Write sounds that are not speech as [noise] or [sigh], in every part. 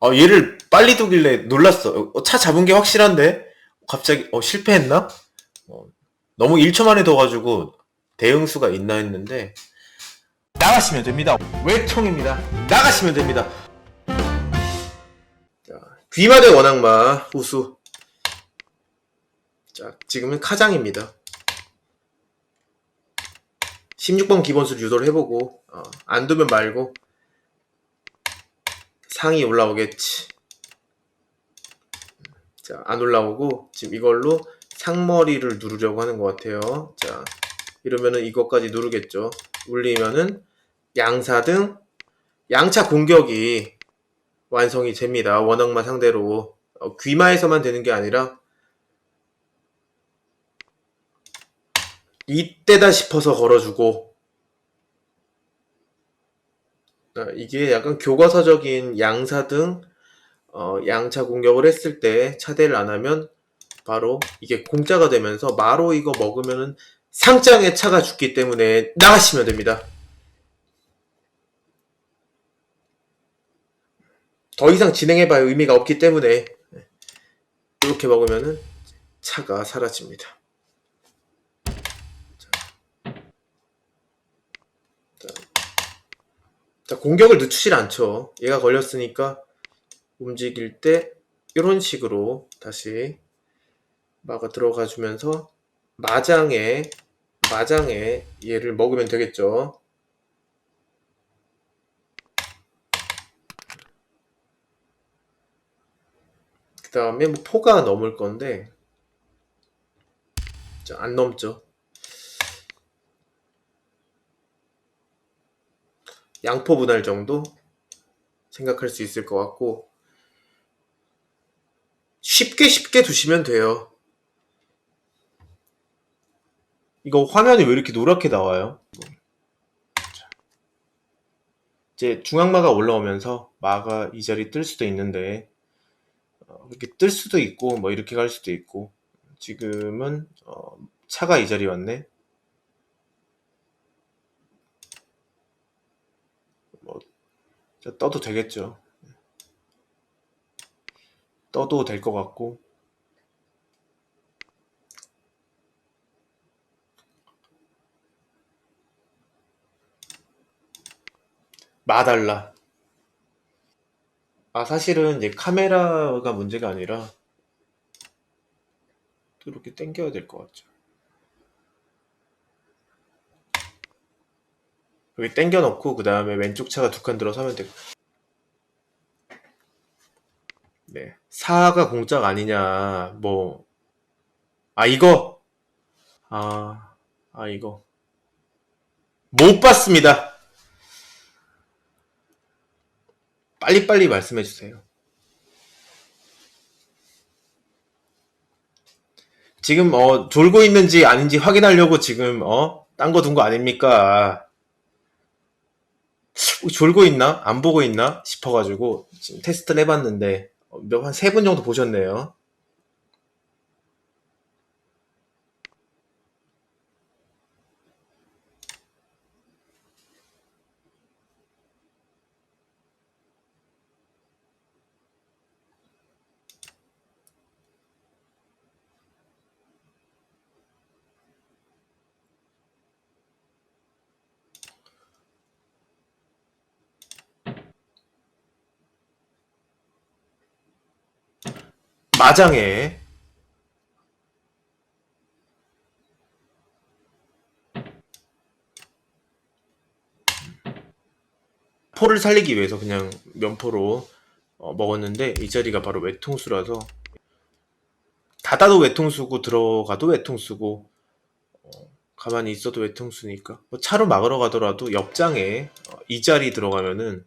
아, 얘를 빨리 두길래 놀랐어. 어, 차 잡은 게 확실한데? 갑자기, 어, 실패했나? 어, 너무 1초 만에 둬가지고 대응수가 있나 했는데, 나가시면 됩니다. 외통입니다. 나가시면 됩니다. 자, 귀마 대 원악마, 우수. 자, 지금은 카장입니다. 16번 기본수를 유도를 해보고, 어, 안 두면 말고, 상이 올라오겠지. 자, 안 올라오고, 지금 이걸로 상머리를 누르려고 하는 것 같아요. 자, 이러면은 이것까지 누르겠죠. 울리면은 양사등, 양차 공격이 완성이 됩니다. 원악마 상대로. 어, 귀마에서만 되는 게 아니라, 이때다 싶어서 걸어주고, 아, 이게 약간 교과서적인 양사 등 어, 양차 공격을 했을 때 차대를 안 하면 바로 이게 공짜가 되면서 마로 이거 먹으면은 상장에 차가 죽기 때문에 나가시면 됩니다. 더 이상 진행해봐야 의미가 없기 때문에 이렇게 먹으면은 차가 사라집니다. 자, 공격을 늦추질 않죠. 얘가 걸렸으니까 움직일 때 이런 식으로 다시 막아 들어가 주면서 마장에 마장에 얘를 먹으면 되겠죠. 그 다음에 뭐 포가 넘을 건데 자, 안 넘죠. 양포 분할 정도 생각할 수 있을 것 같고 쉽게 쉽게 두시면 돼요. 이거 화면이 왜 이렇게 노랗게 나와요? 자. 이제 중앙마가 올라오면서 마가 이 자리 뜰 수도 있는데 어, 이렇게 뜰 수도 있고 뭐 이렇게 갈 수도 있고 지금은 어, 차가 이 자리 왔네. 자, 떠도 되겠죠. 떠도 될 것 같고. 마달라. 아, 사실은 이제 카메라가 문제가 아니라 또 이렇게 당겨야 될 것 같죠. 여기 당겨 놓고 그 다음에 왼쪽 차가 두 칸 들어서면 되고. 네. 사가 공짜가 아니냐. 뭐. 아 이거? 아, 아 이거. 못 봤습니다. 빨리빨리 말씀해 주세요. 지금 어 졸고 있는지 아닌지 확인하려고 지금 어 딴 거 둔 거 아닙니까 졸고 있나? 안 보고 있나? 싶어가지고 지금 테스트를 해봤는데 몇 한 세 분 정도 보셨네요. 마장에 포를 살리기 위해서 그냥 면포로 어, 먹었는데 이 자리가 바로 외통수라서 닫아도 외통수고 들어가도 외통수고 어, 가만히 있어도 외통수니까 뭐 차로 막으러 가더라도 옆장에 어, 이 자리 들어가면은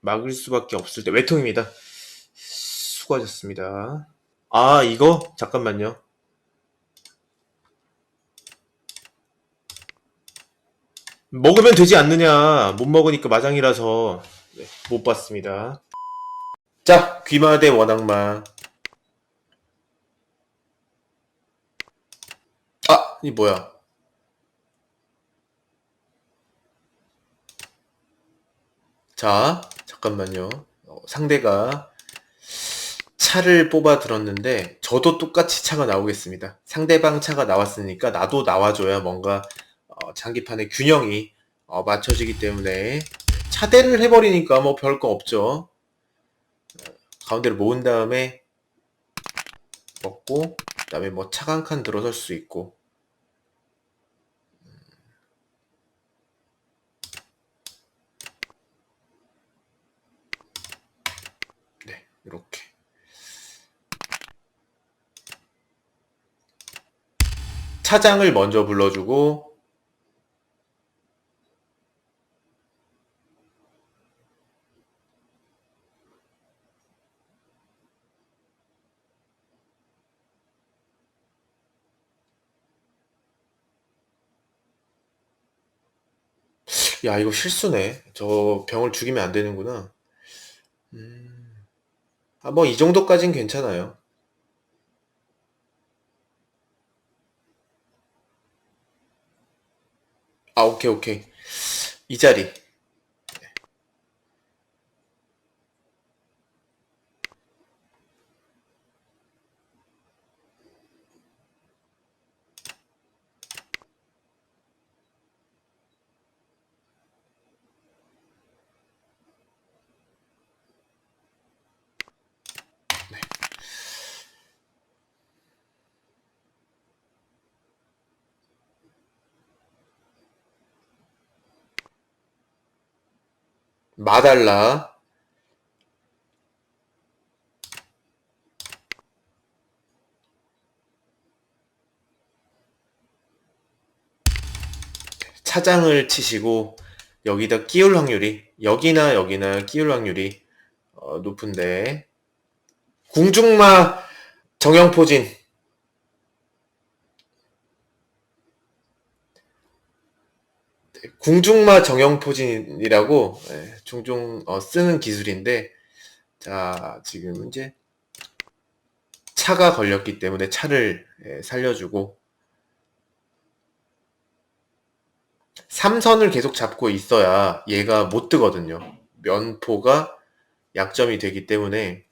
막을 수밖에 없을 때 외통입니다. 수고하셨습니다. 아, 이거? 잠깐만요. 먹으면 되지 않느냐. 못 먹으니까 마장이라서 네, 못 봤습니다. 자, 귀마 대 원악마. 아, 이 뭐야? 자, 잠깐만요. 어, 상대가 차를 뽑아 들었는데 저도 똑같이 차가 나오겠습니다. 상대방 차가 나왔으니까 나도 나와줘야 뭔가 어, 장기판의 균형이 어, 맞춰지기 때문에 차대를 해버리니까 뭐 별 거 없죠. 가운데를 모은 다음에 먹고 그 다음에 뭐 차가 한 칸 들어설 수 있고 네 이렇게 차장을 먼저 불러주고 야 이거 실수네. 저 병을 죽이면 안 되는구나. 음... 아 뭐 이 정도까진 괜찮아요 아 오케이 오케이. 이 자리 마달라. 차장을 치시고 여기다 끼울 확률이 여기나 여기나 끼울 확률이 어, 높은데. 궁중마 정영포진 궁중마 정영포진이라고 예, 종종 어, 쓰는 기술인데 자 지금 이제 차가 걸렸기 때문에 차를 예, 살려주고 삼선을 계속 잡고 있어야 얘가 못 뜨거든요. 면포가 약점이 되기 때문에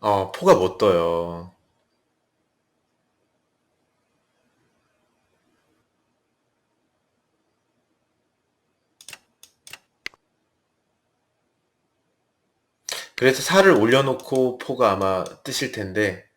어, 포가 못 떠요. 그래서 살을 올려놓고 포가 아마 뜨실 텐데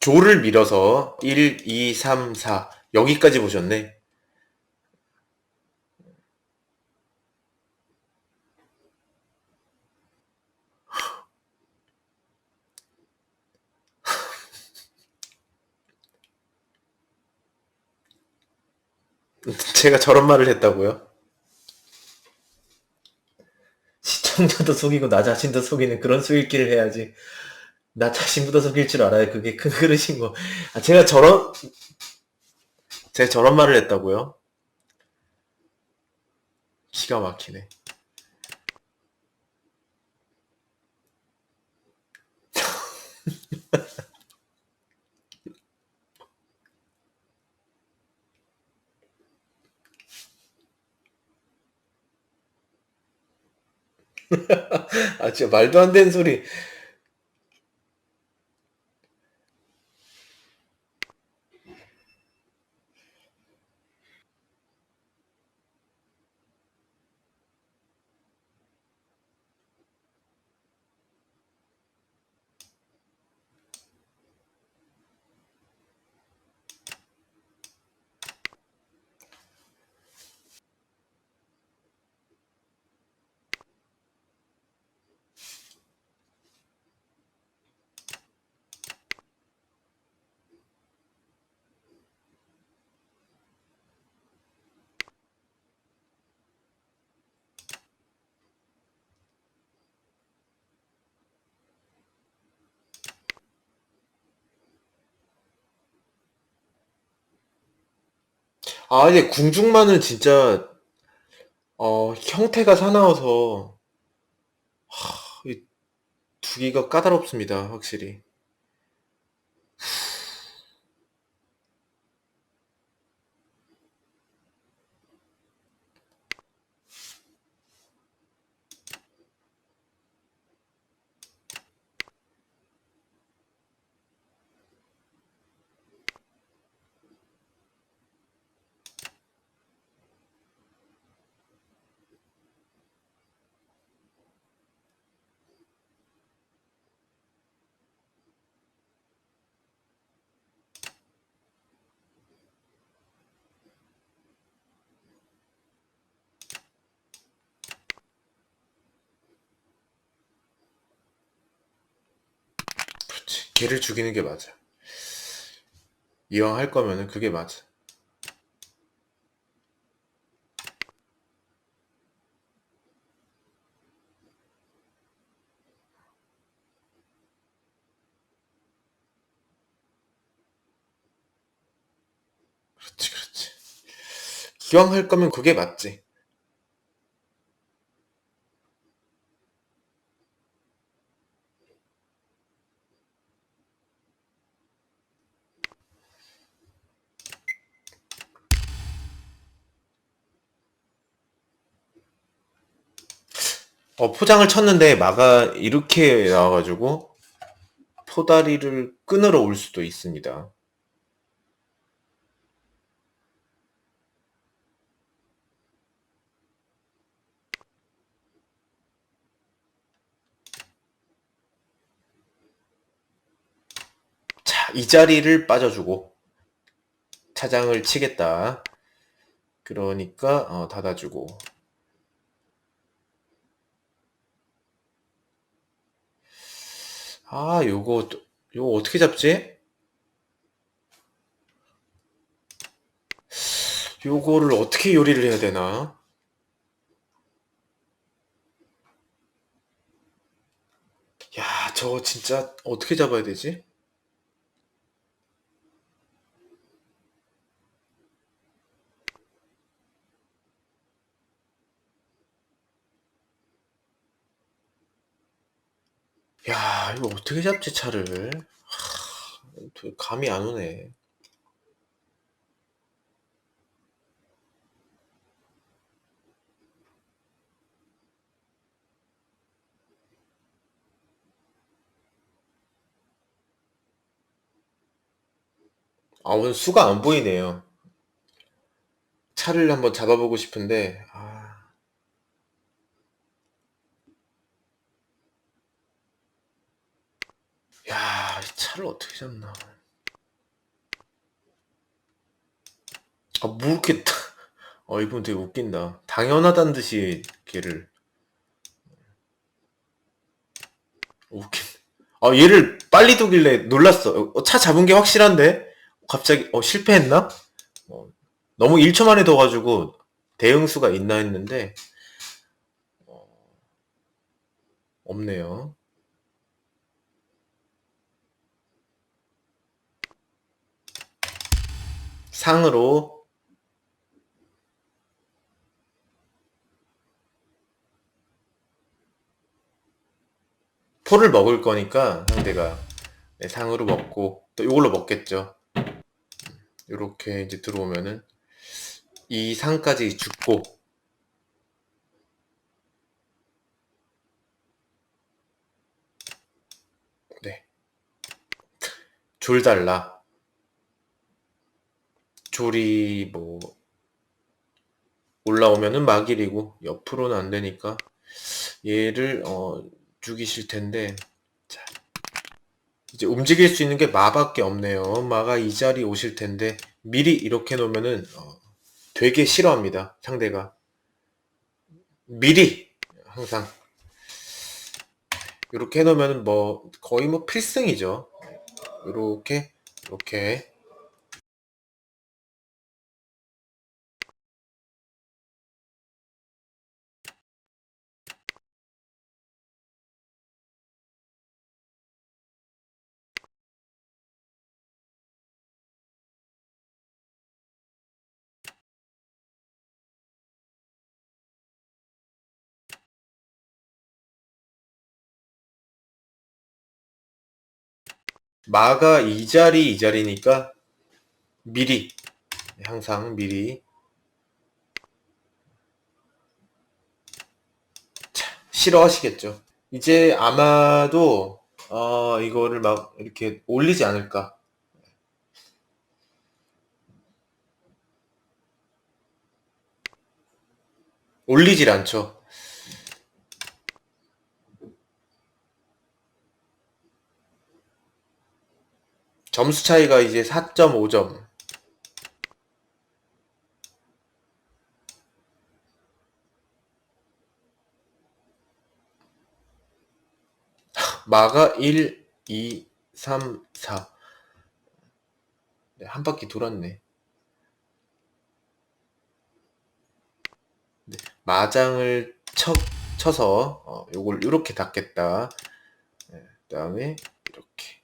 조를 밀어서 1, 2, 3, 4 여기까지 보셨네. [laughs] 제가 저런 말을 했다고요? 시청자도 속이고 나 자신도 속이는 그런 수익기를 해야지. 나 자신보다 속일 줄 알아요. 그게 큰 그릇인 거. 아, 제가 저런, 제가 저런 말을 했다고요? 기가 막히네. [laughs] 아, 진짜 말도 안 되는 소리. 아, 근데 궁중마늘 진짜, 어, 형태가 사나워서, 하, 이 두기가 까다롭습니다, 확실히. 그렇지. 걔를 죽이는 게 맞아. 이왕 할 거면은 그게 맞아. 그렇지, 그렇지. 기왕 할 거면 그게 맞지. 어, 포장을 쳤는데 마가 이렇게 나와가지고 포다리를 끊으러 올 수도 있습니다. 자, 이 자리를 빠져주고 차장을 치겠다. 그러니까 어, 닫아주고 아 요거 요거 어떻게 잡지? 요거를 어떻게 요리를 해야 되나? 야, 저거 진짜 어떻게 잡아야 되지? 야, 이거 어떻게 잡지, 차를? 하, 감이 안 오네. 아, 오늘 수가 안 보이네요. 차를 한번 잡아보고 싶은데, 아, 야, 이 차를 어떻게 잡나. 아, 뭐 이렇게, 어, 이분 되게 웃긴다. 당연하다는 듯이 걔를. 웃긴. 아, 얘를 빨리 두길래 놀랐어. 어, 차 잡은 게 확실한데? 갑자기, 어, 실패했나? 어, 너무 1초 만에 둬가지고 대응수가 있나 했는데, 어, 없네요. 상으로 포를 먹을 거니까 상대가 네, 상으로 먹고 또 이걸로 먹겠죠. 이렇게 이제 들어오면은 이 상까지 죽고 네. 졸 달라. 졸이 뭐 올라오면은 막일이고 옆으로는 안 되니까 얘를 어, 죽이실 텐데 자 이제 움직일 수 있는 게 마밖에 없네요. 마가 이 자리 오실 텐데 미리 이렇게 놓으면은 어, 되게 싫어합니다. 상대가 미리 항상 이렇게 해놓으면 뭐 거의 뭐 필승이죠. 이렇게 이렇게 마가 이 자리 이 자리니까 미리 항상 미리 자, 싫어하시겠죠. 이제 아마도 어, 이거를 막 이렇게 올리지 않을까. 올리질 않죠. 점수 차이가 이제 4.5점. 마가 1, 2, 3, 4. 네, 한 바퀴 돌았네. 네, 마장을 쳐, 쳐서 어, 요걸 이렇게 닫겠다. 네, 그다음에 이렇게.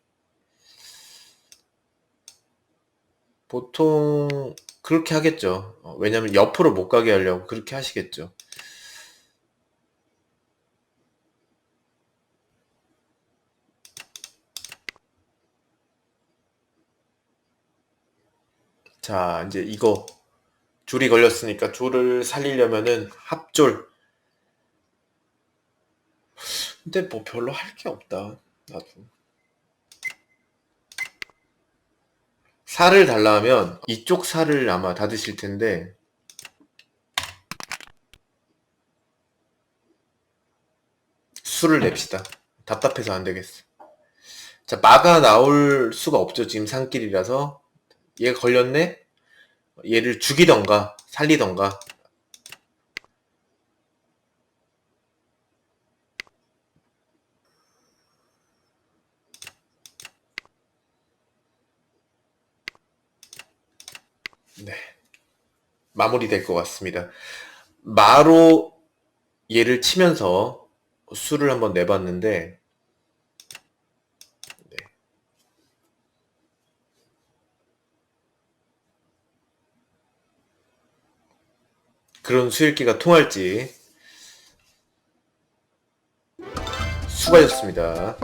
보통 그렇게 하겠죠. 어, 왜냐면 옆으로 못 가게 하려고 그렇게 하시겠죠. 자, 이제 이거 줄이 걸렸으니까 줄을 살리려면은 합줄. 근데 뭐 별로 할 게 없다. 나도. 살을 달라 하면 이쪽 살을 아마 닫으실 텐데 수를 냅시다. 답답해서 안 되겠어. 자, 마가 나올 수가 없죠. 지금 산길이라서. 얘 걸렸네? 얘를 죽이던가, 살리던가. 마무리될 것 같습니다. 마로 얘를 치면서 수를 한번 내봤는데, 네. 그런 수읽기가 통할지 수고하셨습니다.